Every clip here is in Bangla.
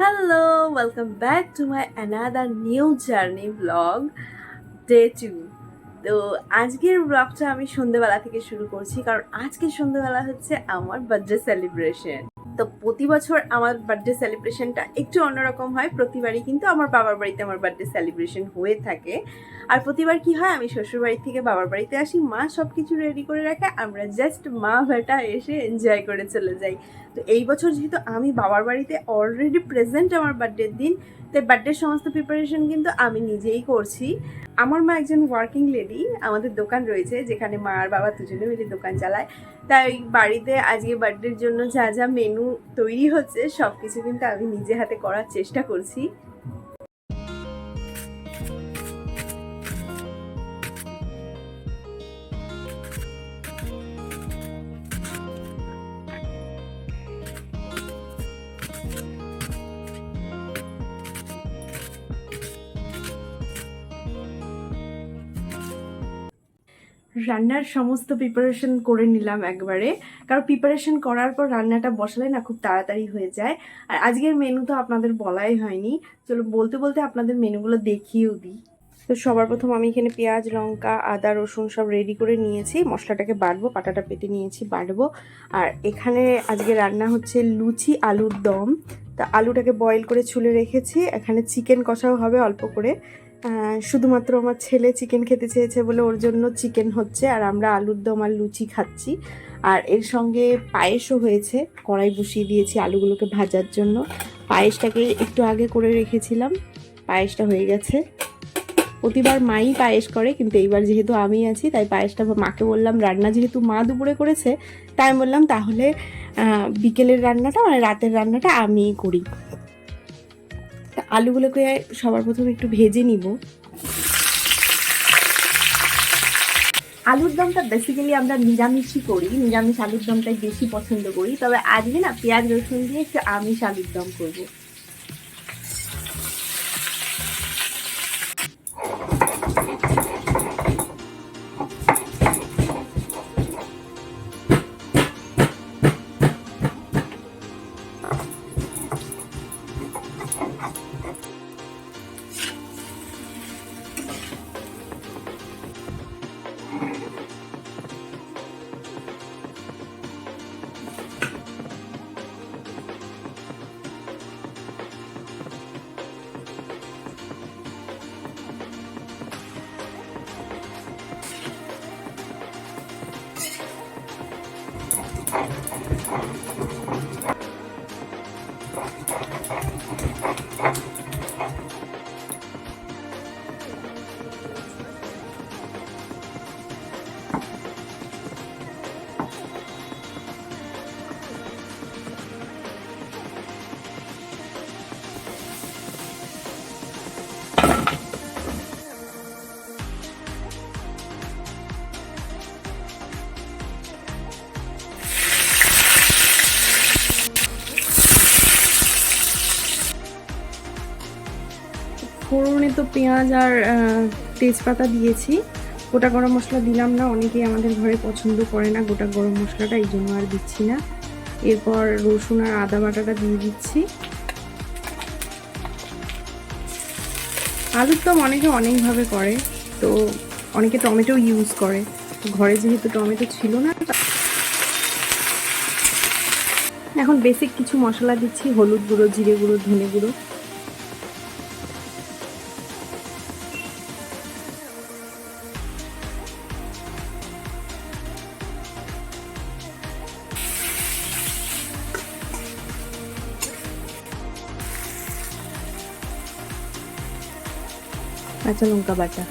Hello welcome back to my another new journey vlog day two তো আজকের ব্লগটা আমি সন্ধেবেলা থেকে শুরু করছি, কারণ আজকে সন্ধেবেলা হচ্ছে আমার বার্থডে সেলিব্রেশন তো প্রতি বছর আমার বার্থডে সেলিব্রেশনটা একটু অন্যরকম হয়, প্রতিবারই কিন্তু আমার বাবার বাড়িতে আমার বার্থডে সেলিব্রেশন হয়ে থাকে। আর প্রতিবার কি হয়, আমি শ্বশুর বাড়ি থেকে বাবার বাড়িতে আসি, মা সব কিছু রেডি করে রাখে, আমরা জাস্ট মা বেটা এসে এনজয় করে চলে যাই। তো এই বছর যেহেতু আমি বাবার বাড়িতে অলরেডি প্রেজেন্ট আমার বার্থডের দিন, তাই বার্থডের সমস্ত প্রিপারেশন কিন্তু আমি নিজেই করছি। আমার মা একজন ওয়ার্কিং লেডি আমাদের দোকান রয়েছে, যেখানে মা আর বাবা দুজনে মিলে দোকান চালায়। তাই বাড়িতে আজকে বার্থডের জন্য যা যা মেনু তৈরি হচ্ছে সব কিছু কিন্তু আমি নিজে হাতে করার চেষ্টা করছি। রান্নার সমস্ত প্রিপারেশন করে নিলাম একবারে। কারণ প্রিপারেশন করার পর রান্নাটা বসালে না খুব তাড়াতাড়ি হয়ে যায়। আর আজকের মেনু তো আপনাদের বলাই হয়নি। চলো বলতে বলতে আপনাদের মেনুগুলো দেখিয়েও দিই। তো সবার প্রথম আমি এখানে পেঁয়াজ, লঙ্কা, আদা, রসুন সব রেডি করে নিয়েছি। মশলাটাকে বাটবো, পাটাটা পেটে নিয়েছি, বাটবো। আর এখানে আজকে রান্না হচ্ছে লুচি, আলুর দম। তা আলুটাকে বয়েল করে ছুলে রেখেছি। এখানে চিকেন কষাও হবে অল্প করে। শুধুমাত্র আমার ছেলে চিকেন খেতে চেয়েছে বলে ওর জন্য চিকেন হচ্ছে, আর আমরা আলুর দম আর লুচি খাচ্ছি। আর এর সঙ্গে পায়েসও হয়েছে, কড়াই বসিয়ে দিয়েছি আলুগুলোকে ভাজার জন্য। পায়েসটাকে একটু আগে করে রেখেছিলাম, পায়েসটা হয়ে গেছে। প্রতিবার মাই পায়েস করে, কিন্তু এইবার যেহেতু আমি আছি, তাই পায়েসটা মাকে বললাম, রান্না যেহেতু মা দুপুরে করেছে, তাই বললাম, তাহলে বিকেলের রান্নাটা মানে রাতের রান্নাটা আমিই করি। আলুগুলোকে সবার প্রথমে একটু ভেজে নিব। আলুর দমটা বেসিক্যালি আমরা নিরামিষই করি, নিরামিষ আলুর দমটাই বেশি পছন্দ করি। তবে আজকে না পেঁয়াজ রসুন দিয়ে একটু আমিষ আলুর দম করব। ফোড়নে তো পেঁয়াজ আর তেজপাতা দিয়েছি। গোটা গরম মশলা দিলাম না, অনেকেই আমাদের ঘরে পছন্দ করে না গোটা গরম মশলাটা, এই জন্য আর দিচ্ছি না। এরপর রসুন আর আদা বাটাটা দিয়ে দিচ্ছি। আলুর দম অনেকে অনেকভাবে করে, তো অনেকে টমেটো ইউজ করে। ঘরে যেহেতু টমেটো ছিল না এখন বেসিক কিছু মশলা দিচ্ছি, হলুদ গুঁড়ো, জিরে গুঁড়ো, ধনে গুঁড়ো। কাঁচা লঙ্কা বাটা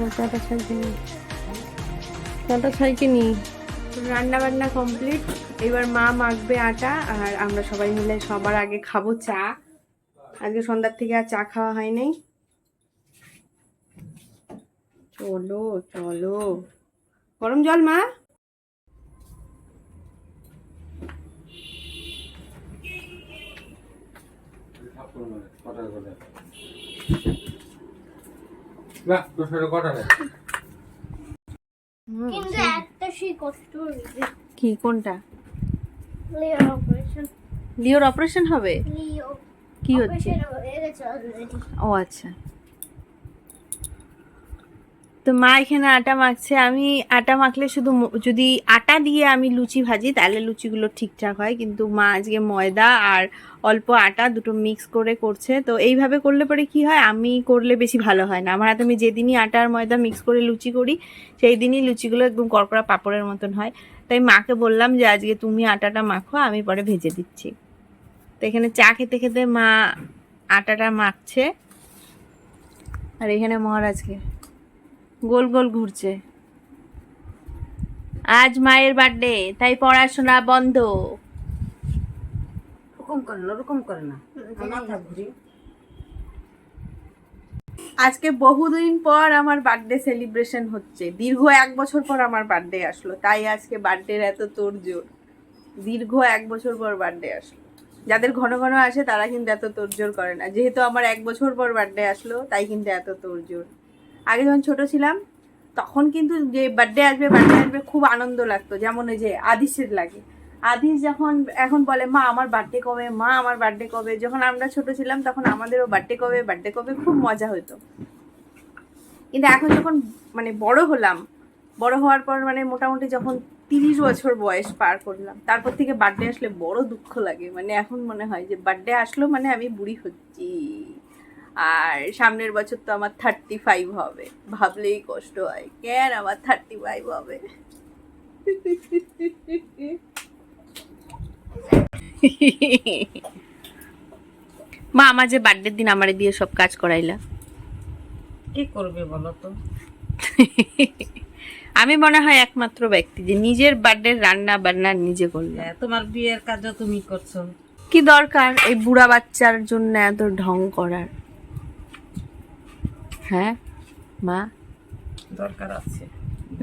বাবা চাটা ছাইকে নি চাটা ছাইকে নি রান্না বান্না কমপ্লিট এবার মা মাখবে আটা আর আমরা সবাই মিলে সবার আগে খাব চা। আজকে সন্ধ্যার থেকে আর চা খাওয়া হয় নাই। চলো চলো। গরম জল মা? বাহ তোর সাথে কথা নেই কিন্তু একটা সেই কষ্ট হয়েছে কি কোনটা? লিওর অপারেশন লিওর অপারেশন হবে? লিও কি হচ্ছে? অপারেশন গেছে অলরেডি ও আচ্ছা। তো মা এখানে আটা মাখছে। আমি আটা মাখলে শুধু যদি আটা দিয়ে আমি লুচি ভাজি, তাহলে লুচিগুলো ঠিকঠাক হয়। কিন্তু মা আজকে ময়দা আর অল্প আটা দুটো মিক্স করে করছে। তো এইভাবে করলে পরে কি হয়? আমি করলে বেশি ভালো হয় না। আমার হাতে আমি যেদিনই আটা আর ময়দা মিক্স করে লুচি করি সেই দিনই লুচিগুলো একদম কড়কড়া পাপড়ের মতন হয়। তাই মাকে বললাম যে, আজকে তুমি আটাটা মাখো, আমি পরে ভেজে দিচ্ছি। তো এখানে চা খেতে খেতে মা আটাটা মাখছে। আর এখানে মহারাজকে গোল গোল ঘুরছে। আজ মায়ের বার্থডে তাই পড়াশোনা বন্ধ। ওরকম করে না ওরকম করে না। আজকে বহুদিন পর আমার বার্থডে সেলিব্রেশন হচ্ছে। দীর্ঘ এক বছর পর আমার বার্থডে আসলো তাই আজকে বার্থডের এত তোড়জোড় দীর্ঘ এক বছর পর বার্থডে আসলো। যাদের ঘন ঘন আসে তারা কিন্তু এত তোড়জোড় করে না। যেহেতু আমার এক বছর পর বার্থডে আসলো তাই কিন্তু এত তোড়জোড় আগে যখন ছোট ছিলাম, তখন কিন্তু যে বার্থডে আসবে বার্থডে আসবে, খুব আনন্দ লাগতো। যেমন ওই যে আদিসের লাগে। আদিস যখন, এখন বলে, মা, আমার বার্থডে কবে? মা, আমার বার্থডে কবে? যখন আমরা ছোট ছিলাম, তখন আমাদেরও বার্থডে কবে বার্থডে কবে? খুব মজা হতো। কিন্তু এখন যখন মানে বড় হলাম, বড় হওয়ার পর মানে মোটামুটি যখন তিরিশ বছর বয়স পার করলাম, তারপর থেকে বার্থডে আসলে বড় দুঃখ লাগে। মানে এখন মনে হয় যে বার্থডে আসলো মানে আমি বুড়ি হচ্ছি। আর সামনের বছর তো আমার থার্টি ফাইভ হবে। ভাবলেই কষ্ট হয় কেন আমার থার্টি ফাইভ হবে? মা আমার যে বার্থডের দিন আমারে দিয়ে সব কাজ করাইলা। কি করবে বলো তো? আমি মনে হয় একমাত্র ব্যক্তি যে নিজের বার্থডে রান্না বান্না নিজে করলাম। হ্যাঁ, তোমার বিয়ের কাজও তুমি করছ। কি দরকার? এই বুড়া বাচ্চার জন্য এত ঢং করার। হ্যাঁ মা। দরকার আছে।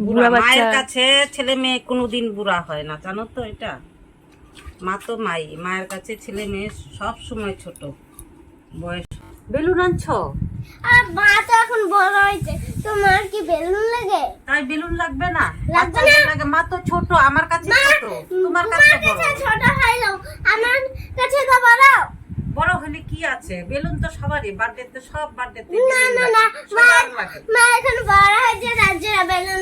বুড়া মায়ের কাছে ছেলে মেয়ে কোনোদিন বুড়া হয় না জানো তো এটা? মা তো মাই মায়ের কাছে ছেলে মেয়ে সব সময় ছোট। বয়স। বেলুন আনছো? আর মা তো এখন বড় হয়েছে। তোমার কি বেলুন লাগে? তাই বেলুন লাগবে না? লাগবে বাচ্চাদের লাগে। মা তো ছোট আমার কাছে ছোট। তোমার কাছে বড়। ছোট হইল আমার কাছে তো বড়। বড় হলে কি আছে? বেলুন তো সবারই বার্থডে তো সব বার্থডে না না না মা এখন বড় হয়েছে তার জন্য বেলুন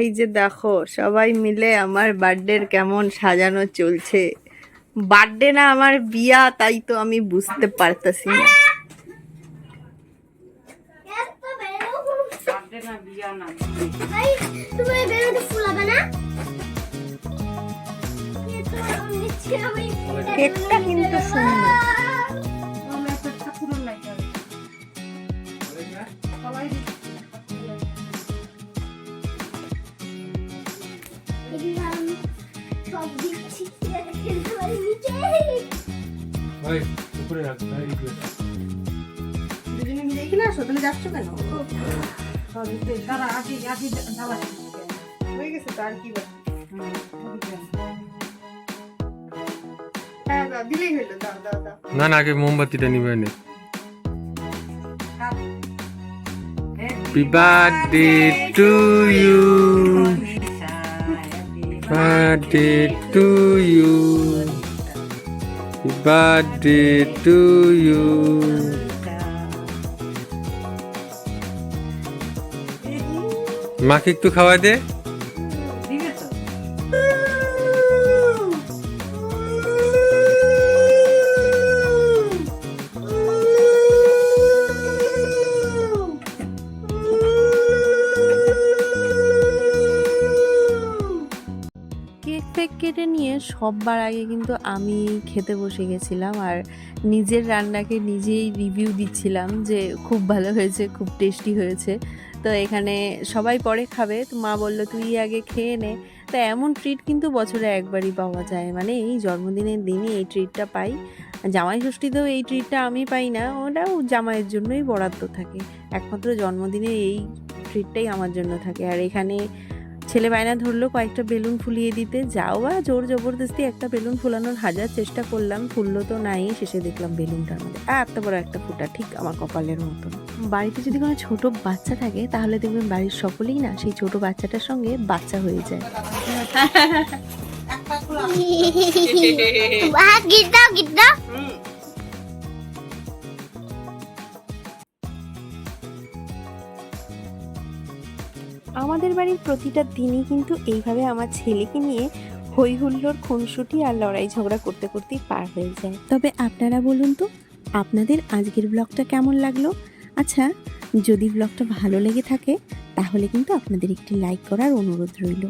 এই যে দেখো সবাই মিলে আমার বার্থডের কেমন সাজানো চলছে। বার্থডে না আমার বিয়া তাই তো আমি বুঝতে পারতাছি না। এত বেলুন বার্থডে ভাই উপরে রাখ ভাই এদিকে রাখ। দুজনে মিলে এখানে আসো তাহলে যাচ্ছ কেন হয়ে গেছে তো আর কি হ্যাঁ না না আগে মোমবাতিটা নিবে নে Happy birthday to you. Birthday to you. Happy birthday to you. মাকে একটু খাওয়া দে কেটে নিয়ে সববার আগে কিন্তু আমি খেতে বসে গেছিলাম আর নিজের রান্নাকে নিজেই রিভিউ দিচ্ছিলাম যে খুব ভালো হয়েছে, খুব টেস্টি হয়েছে। তো এখানে সবাই পরে খাবে। তো মা বলল, তুই আগে খেয়ে নে। তো এমন ট্রিট কিন্তু বছরে একবারই পাওয়া যায়। মানে এই জন্মদিনের দিনই এই ট্রিটটা পাই। জামাই ষষ্ঠীতেও এই ট্রিটটা আমি পাই না। ওটাও জামাইয়ের জন্যই বরাদ্দ থাকে। একমাত্র জন্মদিনে এই ট্রিটটাই আমার জন্য থাকে। আর এখানে ছেলে বায়না ধরলো কয়েকটা বেলুন ফুলিয়ে দিতে। যাও বা জোর জবরদস্তি একটা বেলুন ফুলানোর হাজার চেষ্টা করলাম ফুললো তো নাই শেষে দেখলাম বেলুনটার মধ্যে। এত বড় একটা ফুটা ঠিক আমার কপালের মতন। বাড়িতে যদি কোনো ছোট বাচ্চা থাকে তাহলে দেখবেন বাড়ির সকলেই না সেই ছোট বাচ্চাটার সঙ্গে বাচ্চা হয়ে যায়। বাহ গিট দাও গিট দাও। আমাদের বাড়ির প্রতিটা দিনই কিন্তু এইভাবে আমার ছেলেকে নিয়ে হই হুল্লোর খুনসুটি আর লড়াই ঝগড়া করতে করতেই পার হয়ে যায়। তবে আপনারা বলুন তো, আপনাদের আজকের ব্লগটা কেমন লাগল? আচ্ছা যদি ব্লগটা ভালো লেগে থাকে, তাহলে কিন্তু আপনাদের একটি লাইক করার অনুরোধ রইল।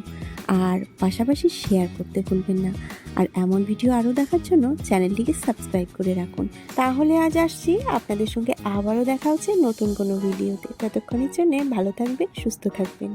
আর পাশাপাশি শেয়ার করতে ভুলবেন না। আর এমন ভিডিও আরও দেখার জন্য চ্যানেলটিকে সাবস্ক্রাইব করে রাখুন। তাহলে আজ আসছি, আপনাদের সঙ্গে আবারও দেখা হচ্ছে নতুন কোনো ভিডিওতে। ততক্ষণের জন্য ভালো থাকবেন, সুস্থ থাকবেন।